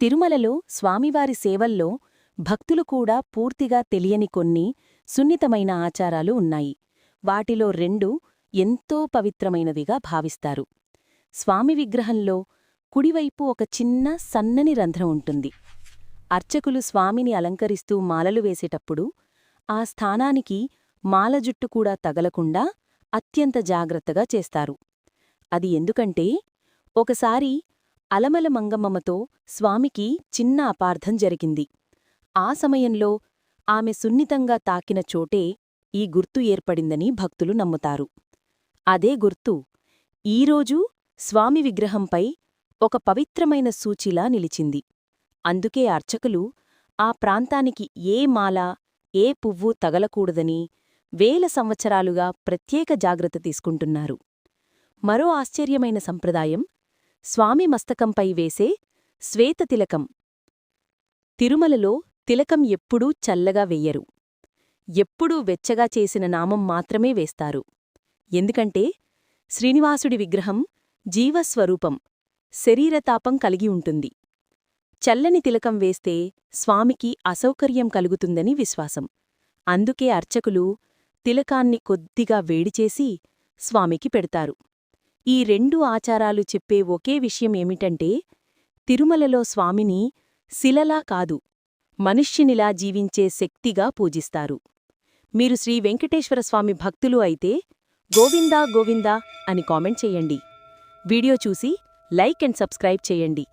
తిరుమలలో స్వామివారి సేవల్లో భక్తులు కూడా పూర్తిగా తెలియని కొన్ని సున్నితమైన ఆచారాలు ఉన్నాయి. వాటిలో రెండు ఎంతో పవిత్రమైనవిగా భావిస్తారు. స్వామి విగ్రహంలో కుడివైపు ఒక చిన్న సన్నని రంధ్రం ఉంటుంది. అర్చకులు స్వామిని అలంకరిస్తూ మాలలు వేసేటప్పుడు ఆ స్థానానికి మాల జుట్టు కూడా తగలకుండా అత్యంత జాగ్రత్తగా చేస్తారు. అది ఎందుకంటే ఒకసారి అలమల మంగమ్మతో స్వామికి చిన్న అపార్థం జరిగింది. ఆ సమయంలో ఆమె సున్నితంగా తాకిన చోటే ఈ గుర్తు ఏర్పడిందని భక్తులు నమ్ముతారు. అదే గుర్తు ఈరోజు స్వామి విగ్రహంపై ఒక పవిత్రమైన సూచిలా నిలిచింది. అందుకే అర్చకులు ఆ ప్రాంతానికి ఏ మాల ఏ పువ్వు తగలకూడదని వేల సంవత్సరాలుగా ప్రత్యేక జాగ్రత్త తీసుకుంటున్నారు. మరో ఆశ్చర్యమైన సంప్రదాయం స్వామి మస్తకంపై వేసే శ్వేతతిలకం తిరుమలలో తిలకం ఎప్పుడూ చల్లగా వెయ్యరు ఎప్పుడూ వెచ్చగా చేసిన నామం మాత్రమే వేస్తారు. ఎందుకంటే శ్రీనివాసుడి విగ్రహం జీవస్వరూపం శరీరతాపం కలిగి ఉంటుంది. చల్లని తిలకం వేస్తే స్వామికి అసౌకర్యం కలుగుతుందని విశ్వాసం. అందుకే అర్చకులు తిలకాన్ని కొద్దిగా వేడిచేసి స్వామికి పెడతారు. ఈ రెండు ఆచారాలు చెప్పే ఒకే విషయం ఏమిటంటే తిరుమలలో స్వామిని శిలలా కాదు మనుష్యునిలా జీవించే శక్తిగా పూజిస్తారు. మీరు శ్రీ వెంకటేశ్వర స్వామి భక్తులు అయితే గోవిందా గోవిందా అని కామెంట్ చెయ్యండి వీడియో చూసి లైక్ అండ్ సబ్స్క్రైబ్ చేయండి.